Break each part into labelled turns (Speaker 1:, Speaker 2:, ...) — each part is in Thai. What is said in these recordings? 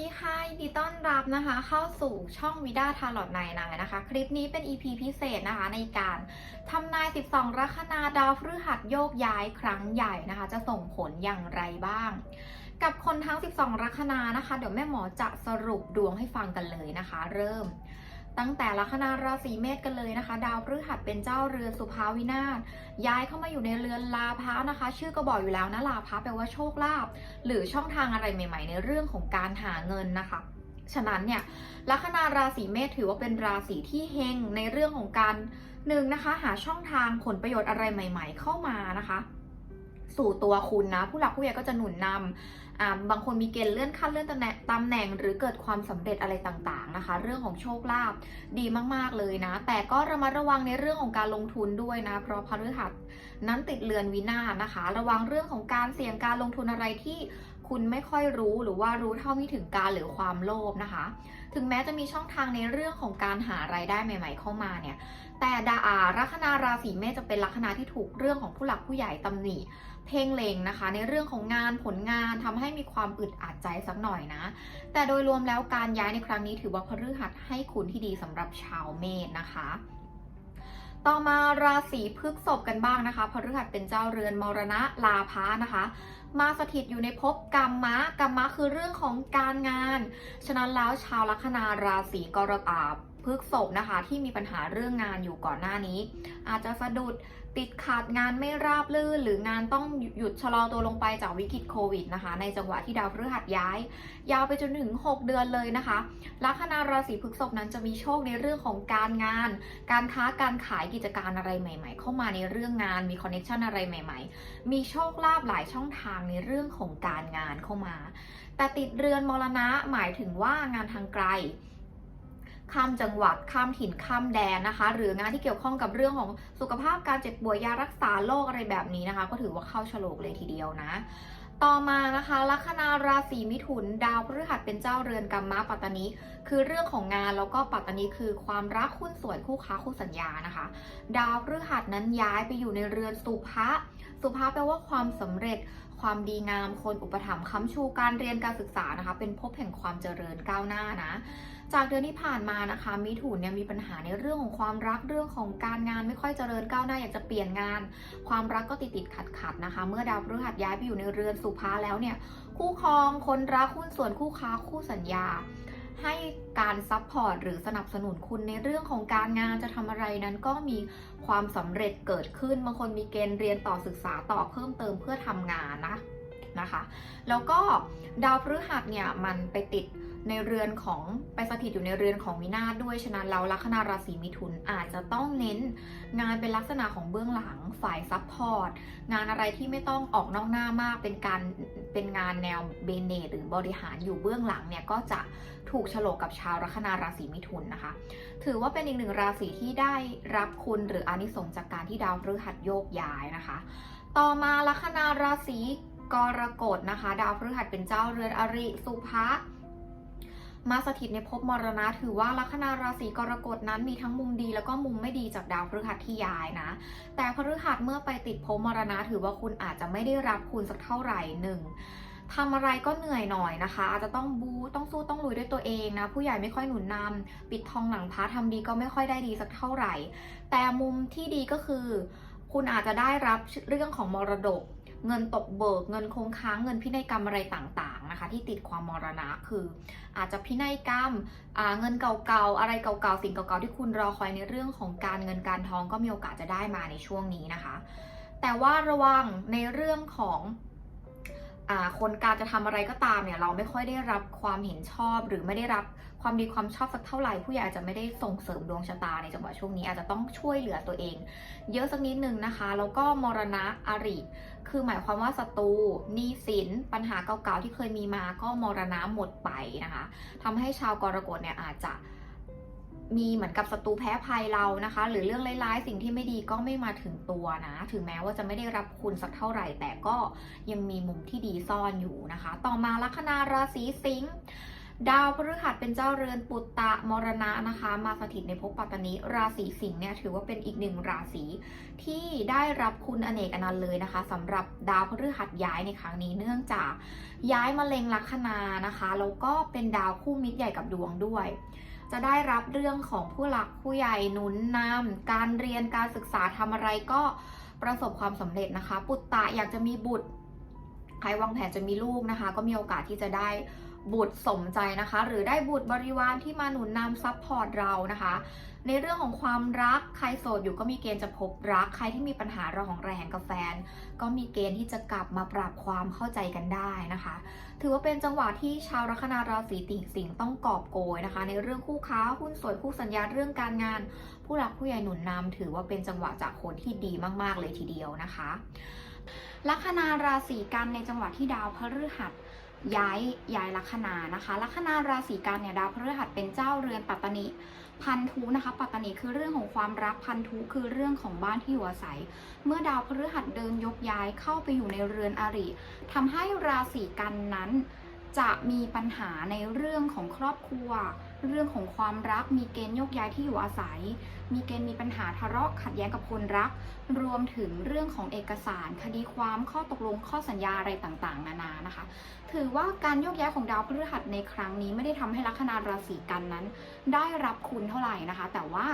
Speaker 1: ดีค่ะยินดีต้อนรับนะคะ เข้าสู่ช่องวิด้าทาร์ลอตไนนายนะคะ คลิปนี้เป็น EP พิเศษนะคะในการทำนาย 12 ลัคนาดาวพฤหัสโยกย้ายครั้งใหญ่นะคะ จะส่งผลอย่างไรบ้าง กับคนทั้ง 12 ลัคนานะคะ เดี๋ยวแม่หมอจะสรุปดวงให้ฟังกันเลยนะคะ เริ่ม ตั้งแต่ลัคนาราศีเมษกันเลยนะคะ ดาวพฤหัสเป็นเจ้าเรือนสุภาวินาศย้ายเข้ามาอยู่ในเรือนลาภะนะคะ ชื่อก็บอกอยู่แล้วนะลาภะแปลว่าโชคลาภหรือช่องทางอะไรใหม่ ๆ ในเรื่องของการหาเงินนะคะฉะนั้นเนี่ยลัคนาราศีเมษถือว่าเป็นราศีที่เฮงในเรื่องของการหนึ่งนะคะ หาช่องทางผลประโยชน์อะไรใหม่ ๆ เข้ามานะคะ สู่ตัวคุณนะ ผู้หลักผู้ใหญ่ก็จะหนุนนำอ่าบางคนมีเกณฑ์เลื่อนขั้นเลื่อนตำแหน่งตำแหน่ง หรือเกิดความสำเร็จอะไรต่างๆนะคะ เรื่องของโชคลาภดีมากๆเลยนะ แต่ก็ระมัดระวังในเรื่องของการลงทุนด้วยนะ เพราะพฤหัสนั้นติดเรือนวินาศนะคะ ระวังเรื่องของการเสี่ยงการลงทุนอะไรที่คุณไม่ค่อยรู้หรือว่ารู้เท่าไม่ถึงการหรือความโลภนะคะ ถึงแม้จะมีช่องทางในเรื่องของการหารายได้ใหม่ ๆ เข้ามาเนี่ย แต่ดาอาลัคนาราศีเมษจะเป็นลัคนาที่ถูกเรื่องของผู้หลักผู้ใหญ่ตำหนิ เพ่งเลงนะคะ ในเรื่องของงานผลงานทำให้มีความอึดอัดใจสักหน่อยนะ แต่โดยรวมแล้วการย้ายในครั้งนี้ถือว่าพฤหัสให้คุณที่ดีสำหรับชาวเมษนะคะต่อมาราศีพฤกษภกันบ้างนะคะพฤหัสเป็นเจ้าเรือนมรณะลาภะนะคะ มาสถิตอยู่ในภพกรรมะกรรมะคือเรื่องของการงาน ฉะนั้นแล้วชาวลัคนาราศีกรกฎพฤกษภนะคะ ที่มีปัญหาเรื่องงานอยู่ก่อนหน้านี้ อาจจะสะดุด ติดขาดงานไม่ราบรื่น หรืองานต้องหยุดชะลอตัวลงไปจากวิกฤตโควิดนะคะ ในจังหวะที่ดาวพฤหัสย้าย ยาวไปจนถึง 6 เดือนเลยนะคะลัคนาราศีพฤษภนั้นจะมีโชคในเรื่องของการงาน การค้าการขายกิจการอะไรใหม่ ๆ เข้ามาในเรื่องงานมีคอนเนคชันอะไรใหม่ ๆ มีโชคลาภหลายช่องทางในเรื่องของการงานเข้ามา แต่ติดเรือนมรณะหมายถึงว่างานทางไกล ข้ามจังหวัด ข้ามถิ่น ข้ามแดนนะคะ หรืองานที่เกี่ยวข้องกับเรื่องของสุขภาพการเจ็บป่วยยารักษาโรคอะไรแบบนี้นะคะ ก็ถือว่าเข้าฉลกเลยทีเดียวนะ ต่อมานะคะ ลัคนาราศีมิถุน ดาวพฤหัสเป็นเจ้าเรือนกรรมะปัตตานีคือเรื่องของงานแล้วก็ปัตตานีคือความรักหุ้นส่วนคู่ค้าคู่สัญญานะคะ ดาวพฤหัสนั้นย้ายไปอยู่ในเรือนสุภะสุภะแปลว่าความสำเร็จ ความดีงาม คนอุปถัมภ์ค้ำชูการเรียนการศึกษานะคะ เป็นภพแห่งความเจริญก้าวหน้านะ จากเดือนที่ผ่านมานะคะมิถุนเนี่ยมีปัญหาในเรื่องของความรักเรื่องของการงานไม่ค่อยเจริญก้าวหน้าอยากจะเปลี่ยนงาน ความรักก็ติดติดขัดขัดนะคะ เมื่อดาวพฤหัสย้ายไปอยู่ในเรือนสุภาแล้วเนี่ยคู่ครองคนรักหุ้นส่วนคู่ค้าคู่สัญญา ให้การซัพพอร์ตหรือสนับสนุนคุณในเรื่องของการงานจะทำอะไรนั้นก็มีความสำเร็จเกิดขึ้นบางคนมีเกณฑ์เรียนต่อศึกษาต่อเพิ่มเติมเพื่อทำงานนะนะคะ แล้วก็ดาวพฤหัสเนี่ยมันไปติด ในเรือนของไปสถิตอยู่ในเรือนของวินาศด้วยฉะนั้นเราลัคนาราศีมิถุนอาจจะต้องเน้น งานเป็นลักษณะของเบื้องหลังฝ่ายซัพพอร์ตงานอะไรที่ไม่ต้องออกนอกหน้ามากเป็นการเป็นงานแนวเบเนตหรือบริหารอยู่เบื้องหลังเนี่ยก็จะถูกฉลกกับชาวลัคนาราศีมิถุนนะคะ ถือว่าเป็นอีกหนึ่งราศีที่ได้รับคุณหรืออานิสงส์จากการที่ดาวพฤหัสโยกย้ายนะคะ ต่อมาลัคนาราศีกรกฎนะคะ ดาวพฤหัสเป็นเจ้าเรือนอริสุภะ มาสถิตในภพมรณะ ถือว่าลัคนาราศีกรกฎนั้นมีทั้งมุมดีแล้วก็มุมไม่ดีจากดาวพฤหัสที่ย้ายนะ แต่พฤหัสเมื่อไปติดภพมรณะ ถือว่าคุณอาจจะไม่ได้รับคุณสักเท่าไหร่หนึ่งทำอะไรก็เหนื่อยหน่อยนะคะ อาจจะต้องบู๊ต้องสู้ต้องลุยด้วยตัวเองนะ ผู้ใหญ่ไม่ค่อยหนุนนำปิดทองหลังพระทำดีก็ไม่ค่อยได้ดีสักเท่าไหร่ แต่มุมที่ดีก็คือ คุณอาจจะได้รับเรื่องของมรดก เงินตกเบิก เงินคงค้างเงินพินัยกรรมอะไรต่างๆนะคะ ที่ติดความมรณะคือ อาจจะพินัยกรรมเงินเก่าๆอะไรเก่าๆสิ่งเก่าๆที่คุณรอคอยในเรื่องของการเงินการทองก็มีโอกาสจะได้มาในช่วงนี้นะคะ แต่ว่าระวังในเรื่องของ คนการจะทำอะไรก็ตามเนี่ยเราไม่ค่อยได้รับความเห็นชอบ หรือไม่ได้รับความดีความชอบสักเท่าไหร่ผู้ใหญ่อาจจะไม่ได้ส่งเสริมดวงชะตาในจังหวะช่วงนี้อาจจะต้องช่วยเหลือตัวเอง เยอะสักนิดนึงนะคะแล้วก็มรณะอริคือหมายความว่าศัตรูหนี้สินปัญหาเก่าๆที่เคยมีมาก็มรณะหมดไปนะคะทำให้ชาวกรกฎเนี่ยอาจจะ มีเหมือนกับศัตรูแพ้ภัยเรานะคะ หรือเรื่องร้ายๆ สิ่งที่ไม่ดีก็ไม่มาถึงตัวนะ ถึงแม้ว่าจะไม่ได้รับคุณสักเท่าไหร่ แต่ก็ยังมีมุมที่ดีซ่อนอยู่นะคะ ต่อมาลัคนาราศีสิงห์ดาวพฤหัสเป็นเจ้าเรือนปุตตะมรณะนะคะ มาสถิตในภพปัตตนิราศีสิงห์เนี่ยถือว่าเป็นอีกหนึ่งราศีที่ได้รับคุณอเนกอนันต์เลยนะคะสำหรับดาวพฤหัสย้ายในครั้งนี้เนื่องจากย้ายมาเล็งลัคนานะคะแล้วก็เป็นดาวคู่มิตรใหญ่กับดวงด้วย จะได้รับเรื่องของผู้หลักผู้ใหญ่หนุนนำการเรียนการศึกษาทำอะไรก็ประสบความสำเร็จนะคะ ปุตตะอยากจะมีบุตร ใครวางแผนจะมีลูกนะคะ ก็มีโอกาสที่จะได้ บุตรสมใจนะคะ หรือได้บุตรบริวารที่มาหนุนนำซัพพอร์ตเรานะคะ ในเรื่องของความรักใครโสดอยู่ก็มีเกณฑ์จะพบรักใครที่มีปัญหาระหองระแหงกับแฟน ก็มีเกณฑ์ที่จะกลับมาปรับความเข้าใจกันได้นะคะ ถือว่าเป็นจังหวะที่ชาวลัคนาราศีติ่งสิงต้องกอบโกยนะคะ ในเรื่องคู่ค้าหุ้นส่วนคู่สัญญาเรื่องการงาน ผู้หลักผู้ใหญ่หนุนนำถือว่าเป็นจังหวะจากคนที่ดีมาก ๆ เลยทีเดียวนะคะลัคนาราศีกันในจังหวะที่ดาวพฤหัส ย้ายย้ายลัคนานะคะลัคนาราศีกันเนี่ยดาวพฤหัสเป็นเจ้าเรือนปัตตานิพันธุนะคะ ปัตตานิคือเรื่องของความรักพันธุคือเรื่องของบ้านที่อยู่อาศัย เมื่อดาวพฤหัสเดินยกย้ายเข้าไปอยู่ในเรือนอริทำให้ราศีกันนั้น จะมีปัญหาในเรื่องของครอบครัว เรื่องของความรักมีเกณฑ์โยกย้ายที่อยู่อาศัย มีเกณฑ์มีปัญหาทะเลาะขัดแย้งกับคนรัก รวมถึงเรื่องของเอกสาร คดีความข้อตกลงข้อสัญญาอะไรต่างๆ นานานะคะ ถือว่าการโยกย้ายของดาวพฤหัสในครั้งนี้ไม่ได้ทำให้ลัคนาราศีกันนั้น ได้รับคุณเท่าไหร่นะคะ แต่ว่า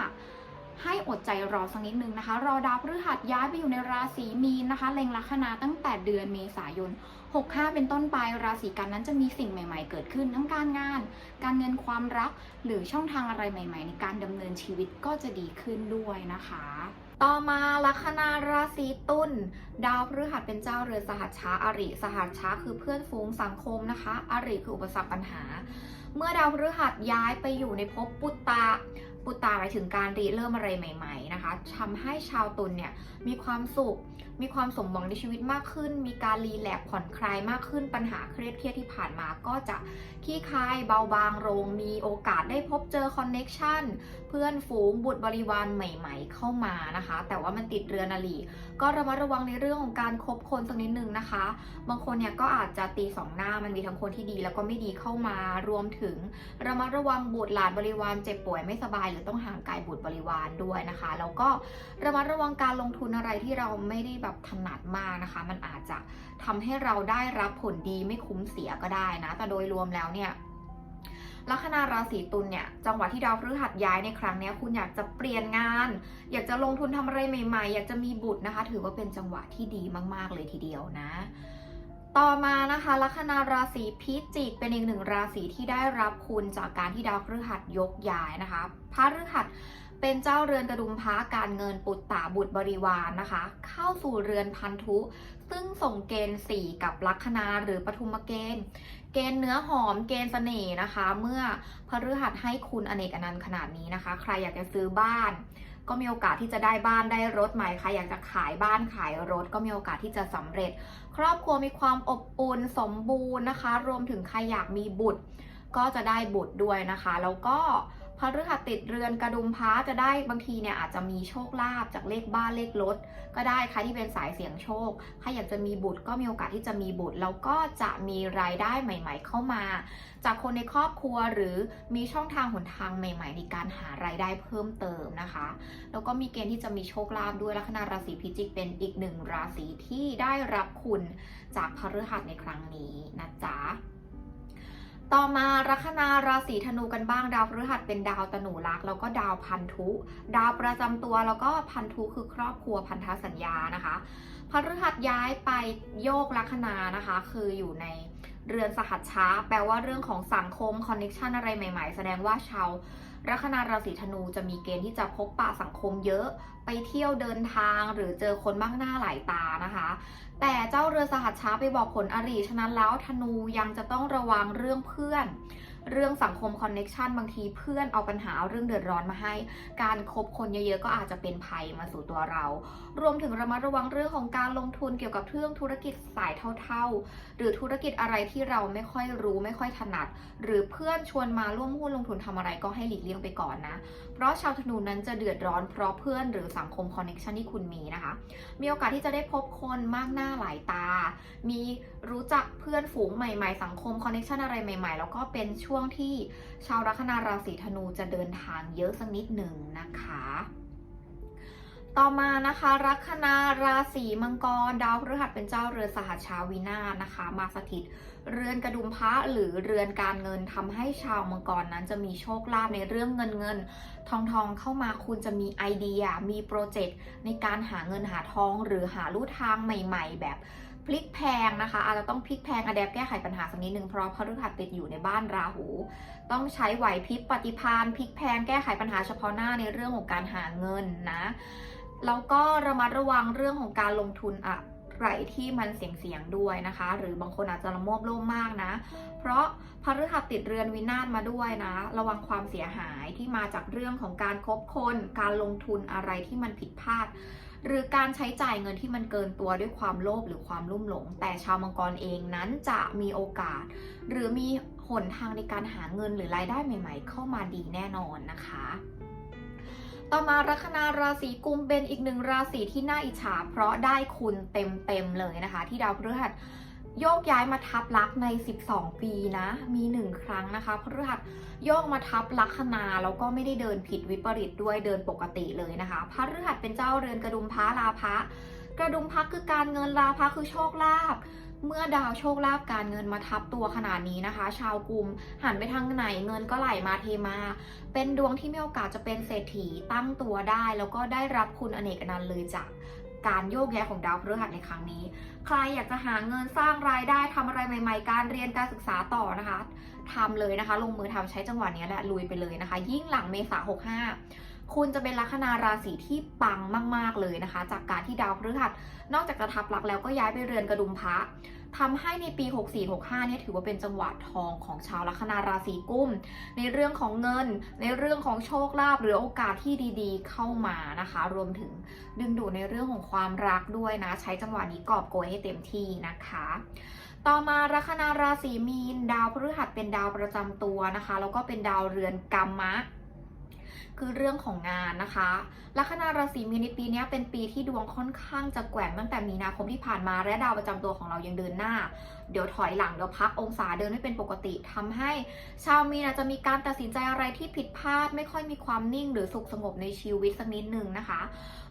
Speaker 1: ให้อดใจรอสักนิดนึงนะคะ รอดาวพฤหัสย้ายไปอยู่ในราศีมีนนะคะ เล็งลัคนาตั้งแต่เดือนเมษายน 65 เป็นต้นไปราศีกันนั้นจะมีสิ่งใหม่ ๆ เกิดขึ้นทั้งการงาน การเงินความรัก หรือช่องทางอะไรใหม่ ๆ ในการดำเนินชีวิตก็จะดีขึ้นด้วยนะคะ ต่อมาลัคนาราศีตุลดาวพฤหัสเป็นเจ้าเรือนสหัชชาอริสหัชชาคือเพื่อนฝูงสังคมนะคะอริคืออุปสรรคปัญหา เมื่อดาวพฤหัสย้ายไปอยู่ในภพปุตตะปุตตาหมายถึงการรีเริ่มอะไรใหม่ ๆ นะคะทำให้ชาวตุลเนี่ยมีความสุข มีความสมหวังในชีวิตมากขึ้น มีการรีแลกซ์ผ่อนคลายมากขึ้น ปัญหาเครียดเครียดที่ผ่านมาก็จะขี้คายเบาบางลง มีโอกาสได้พบเจอคอนเน็กชันเพื่อนฝูงบุตรบริวารใหม่ ๆ เข้ามานะคะ แต่ว่ามันติดเรือนอลีก็ระมัดระวังในเรื่องของการคบคนสักนิดนึงนะคะ บางคนเนี่ยก็อาจจะตีสองหน้ามันมีทั้งคนที่ดีแล้วก็ไม่ดีเข้ามารวมถึง ระมัดระวังบุตรหลานบริวารเจ็บป่วยไม่สบาย หรือต้องห่างไกลบุตรบริวารด้วยนะคะ แล้วก็ระมัดระวังการลงทุนอะไรที่เราไม่ได้แบบถนัดมากนะคะ มันอาจจะทำให้เราได้รับผลดีไม่คุ้มเสียก็ได้นะแต่โดยรวมแล้วเนี่ย ลัคนาราศีตุลเนี่ยจังหวะที่ดาวพฤหัสย้ายในครั้งนี้คุณอยากจะเปลี่ยนงาน อยากจะลงทุนทำอะไรใหม่ ๆ อยากจะมีบุตรนะคะ ถือว่าเป็นจังหวะที่ดีมากๆเลยทีเดียวนะ ต่อมานะคะลัคนาราศีพิจิกเป็นอีกหนึ่งราศีที่ได้รับคุณจากการที่ดาวพฤหัสยกย้ายนะคะพระฤหัส เป็นเจ้าเรือนกระดุมพระการเงินปุตตาบุตรบริวารนนะคะ เข้าสู่เรือนพันธุ ซึ่งส่งเกณฑ์สี่กับลัคนาหรือปฐุมเกณฑ์ เกณฑ์เนื้อหอมเกณฑ์เสน่ห์นะคะ เมื่อพฤหัสให้คุณอเนกอนันต์ขนาดนี้นะคะ ใครอยากจะซื้อบ้าน ก็มีโอกาสที่จะได้บ้านได้รถใหม่ใครอยากจะขายบ้านขายรถ ก็มีโอกาสที่จะสำเร็จ ครอบครัวมีความอบอุ่นสมบูรณ์นะคะ รวมถึงใครอยากมีบุตร ก็จะได้บุตรด้วยนะคะ แล้วก็ พฤหัสติดเรือนกระดุมพระจะได้บางทีเนี่ยอาจจะมีโชคลาภจากเลขบ้านเลขรถก็ได้ใครที่เป็นสายเสี่ยงโชคใครอยากจะมีบุตรก็มีโอกาสที่จะมีบุตร แล้วก็จะมีรายได้ใหม่ ๆ เข้ามา จากคนในครอบครัวหรือมีช่องทางหนทางใหม่ๆในการหารายได้เพิ่มเติมนะคะ แล้วก็มีเกณฑ์ที่จะมีโชคลาภด้วยลัคนาราศีพิจิกเป็นอีกหนึ่งราศีที่ได้รับคุณจากพฤหัสในครั้งนี้นะจ๊ะ ต่อมาลัคนาราศีธนูกันบ้างดาวพฤหัสเป็นดาวตนูรัก แล้วก็ดาวพันธุ ดาวประจำตัวแล้วก็พันธุคือครอบครัวพันธสัญญานะคะพฤหัสย้ายไปโยกลัคนานะคะ คืออยู่ในเรือนสหัสชชาแปลว่าเรื่องของสังคมคอนเน็ชันอะไรใหม่ ๆ แสดงว่าชาวลัคนาราศีธนูจะมีเกณฑ์ที่จะพบปะสังคมเยอะ ไปเที่ยวเดินทางหรือเจอคนมากหน้าหลายตานะคะ แต่เจ้าเรือสหัสช้าไปบอกผลอริฉะนั้นแล้วธนูยังจะต้องระวังเรื่องเพื่อน เรื่องสังคมคอนเน็ชันบางทีเพื่อนเอาปัญหาเอาเรื่องเดือดร้อนมาให้ การคบคนเยอะๆก็อาจจะเป็นภัยมาสู่ตัวเรา รวมถึงระมัดระวังเรื่องของการลงทุนเกี่ยวกับเรื่องธุรกิจสายเท่าๆ หรือธุรกิจอะไรที่เราไม่ค่อยรู้ไม่ค่อยถนัด หรือเพื่อนชวนมาร่วมหุ้นลงทุนทำอะไรก็ให้หลีกเลี่ยงไปก่อนนะ เพราะชาวธนูนั้นจะเดือดร้อนเพราะเพื่อนหรือสังคมคอนเน็ชันที่คุณมีนะคะ มีโอกาสที่จะได้พบคนมากหน้าหลายตา มีรู้จักเพื่อนฝูงใหม่ ๆ สังคมคอนเนคชันอะไรใหม่ ๆ แล้วก็เป็นช่วงที่ชาวลัคนาราศีธนูจะเดินทางเยอะสักนิดหนึ่งนะคะ ต่อมานะคะลัคนาราศีมังกรดาวพฤหัสเป็นเจ้าเรือสหัชาวินานะคะ มาสถิตเรือนกระดุมพระหรือเรือนการเงินทำให้ชาวมังกรนั้นจะมีโชคลาภในเรื่องเงินเงิน ทองทองเข้ามาคุณจะมีไอเดีย มีโปรเจกต์ในการหาเงินหาทองหรือหาลู่ทางใหม่ ๆ แบบ พลิกแพงนะคะอาจจะต้องพลิกแพงอะแดปแก้ไขปัญหาสักนิดนึงเพราะพฤหัสติดอยู่ในบ้านราหู ต้องใช้ไหวพริบปฏิภาณพลิกแพงแก้ไขปัญหาเฉพาะหน้าในเรื่องของการหาเงินนะแล้วก็ระมัดระวังเรื่องของการลงทุนอะไรที่มันเสี่ยงๆด้วยนะคะ หรือบางคนอาจจะละโมบโลภมากนะ เพราะพฤหัสติดเรือนวินาศมาด้วยนะ ระวังความเสียหายที่มาจากเรื่องของการคบคน การลงทุนอะไรที่มันผิดพลาด หรือการใช้จ่ายเงินที่มันเกินตัวด้วยความโลภหรือความลุ่มหลง แต่ชาวมังกรเองนั้นจะมีโอกาส หรือมีหนทางในการหาเงินหรือรายได้ใหม่ ๆ เข้ามาดีแน่นอนนะคะ ต่อมาลัคนาราศีกุมเป็นอีกหนึ่งราศีที่น่าอิจฉาเพราะได้คุณเต็มๆเลยนะคะ ที่ดาวพฤหัส โยกย้ายมาทับลักใน 12 ปีนะ มีหนึ่งครั้งนะคะพฤหัสโยกมาทับลัคนาแล้วก็ไม่ได้เดินผิดวิปริตด้วยเดินปกติเลยนะคะพฤหัสเป็นเจ้าเรือนกระดุมพระลาภะกระดุมพระคือการเงินลาภะคือโชคลาภเมื่อดาวโชคลาภการเงินมาทับตัวขนาดนี้นะคะ ชาวกลุ่มหันไปทางไหนเงินก็ไหลมาเทมา เป็นดวงที่มีโอกาสจะเป็นเศรษฐีตั้งตัวได้ แล้วก็ได้รับคุณอเนกนันต์เลยจาก การโยกย้ายของดาวพฤหัสในครั้งนี้ ใครอยากจะหาเงินสร้างรายได้ทำอะไรใหม่ ๆ การเรียนการศึกษาต่อนะคะทำเลยนะคะ ลงมือทำใช้จังหวะนี้แหละลุยไปเลยนะคะ ยิ่งหลังเมษา65คุณจะเป็นลัคนาราศีที่ปังมาก ๆ เลยนะคะ จากการที่ดาวพฤหัส นอกจากจะทับลักแล้วก็ย้ายไปเรือนกระดุมพระ ทำให้ในปี 64-65เนี่ยถือว่าเป็นจังหวะทองของชาวลัคนาราศีกุม ในเรื่องของเงิน ในเรื่องของโชคลาภหรือโอกาสที่ดีๆ เข้ามานะคะ รวมถึงดึงดูดในเรื่องของความรักด้วยนะ ใช้จังหวะนี้กอบโกยให้เต็มที่นะคะ ต่อมาลัคนาราศีมีน ดาวพฤหัสเป็นดาวประจำตัวนะคะ แล้วก็เป็นดาวเรือนกรรมะ คือเรื่องของงานนะคะลัคนาราศีมีนในปีนี้เป็นปีที่ดวงค่อนข้างจะแกว่งตั้งแต่มีนาคมที่ผ่านมาและดาวประจำตัวของเรายังเดินหน้า เดี๋ยวถอยหลังเดี๋ยวพักองศาเดินไม่เป็นปกติทำให้ชาวมีนอาจจะมีการตัดสินใจอะไรที่ผิดพลาด ไม่ค่อยมีความนิ่งหรือสุขสงบในชีวิตสักนิดหนึ่งนะคะ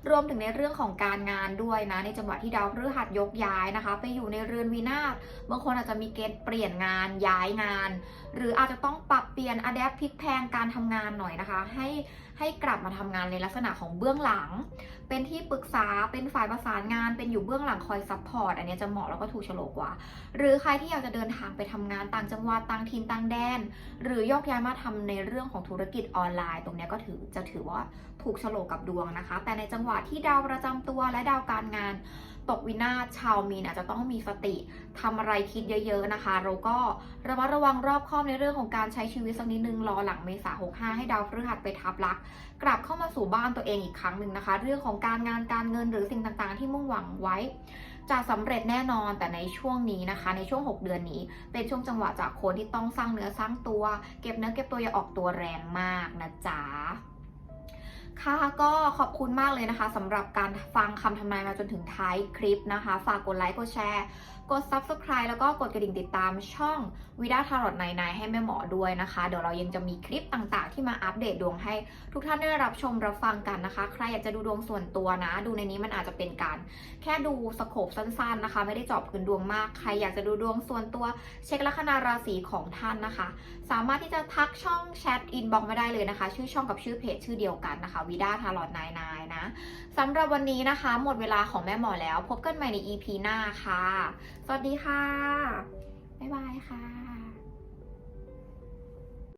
Speaker 1: รวมถึงในเรื่องของการงานด้วยนะ ในจังหวะที่ดาวพฤหัสยกย้ายนะคะ ไปอยู่ในเรือนวินาศบางคนอาจจะมีเกณฑ์เปลี่ยนงานย้ายงาน หรืออาจจะต้องปรับเปลี่ยนอะแดปพลิกแพลงการทำงานหน่อยนะคะ ให้ ให้กลับมาทำงานในลักษณะของเบื้องหลัง เป็นที่ปรึกษาเป็นฝ่ายประสานงาน เป็นอยู่เบื้องหลังคอยซัพพอร์ตอันนี้จะเหมาะแล้วก็ถูกโฉลกกว่า หรือใครที่อยากจะเดินทางไปทำงานต่างจังหวัดต่างถิ่นต่างแดน หรือยกย้ายมาทำในเรื่องของธุรกิจออนไลน์ ตรงนี้ก็ถือจะถือว่าถูกโฉลกกับดวงนะคะ แต่ในจังหวะที่ดาวประจำตัวและดาวการงาน ตกวินาศชาวมีนอาจจะต้องมีสติทำอะไรคิดเยอะ ๆนะคะ แล้วก็ระมัดระวังรอบคอบในเรื่องของการใช้ชีวิตสักนิดนึงรอหลังเมษา65 ให้ดาวพฤหัสไปทับลัก กลับเข้ามาสู่บ้านตัวเองอีกครั้งหนึ่งนะคะ เรื่องของการงานการเงินหรือสิ่งต่างๆ ที่มุ่งหวังไว้ จะสำเร็จแน่นอนแต่ในช่วงนี้นะคะ ในช่วง 6 เดือนนี้ เป็นช่วงจังหวะจากคนที่ต้องสร้างเนื้อสร้างตัว เก็บเนื้อเก็บตัวอย่าออกตัวแรงมากนะจ๊ะ ค่ะก็ขอบคุณมากเลยนะคะสำหรับการฟังคำทำนายมาจนถึงท้ายคลิปนะคะ ฝากกดไลค์กดแชร์ กด Subscribe แล้วก็กดกระดิ่งติดตามช่องวิดาทารอดไนให้แม่หมอด้วยนะคะ เดี๋ยวเรายังจะมีคลิปต่างๆ ที่มาอัปเดตดวงให้ทุกท่านได้รับชมรับฟังกันนะคะ ใครอยากจะดูดวงส่วนตัวนะ ดูในนี้มันอาจจะเป็นการ แค่ดูสโคปสั้นๆนะคะ ไม่ได้เจอบพื้นดวงมาก ใครอยากจะดูดวงส่วนตัว เช็คลัคนาราศีของท่านนะคะ สามารถที่จะทักช่องแชทอินบ็อกมาได้เลยนะคะ ชื่อช่องกับชื่อเพจชื่อเดียวกันนะคะวิดาทารอดนายนายนะสำหรับวันนี้นะคะ หมดเวลาของแม่หมอแล้ว พบกันใหม่ใน EP หน้าค่ะ สวัสดีค่ะ บ๊ายบายค่ะ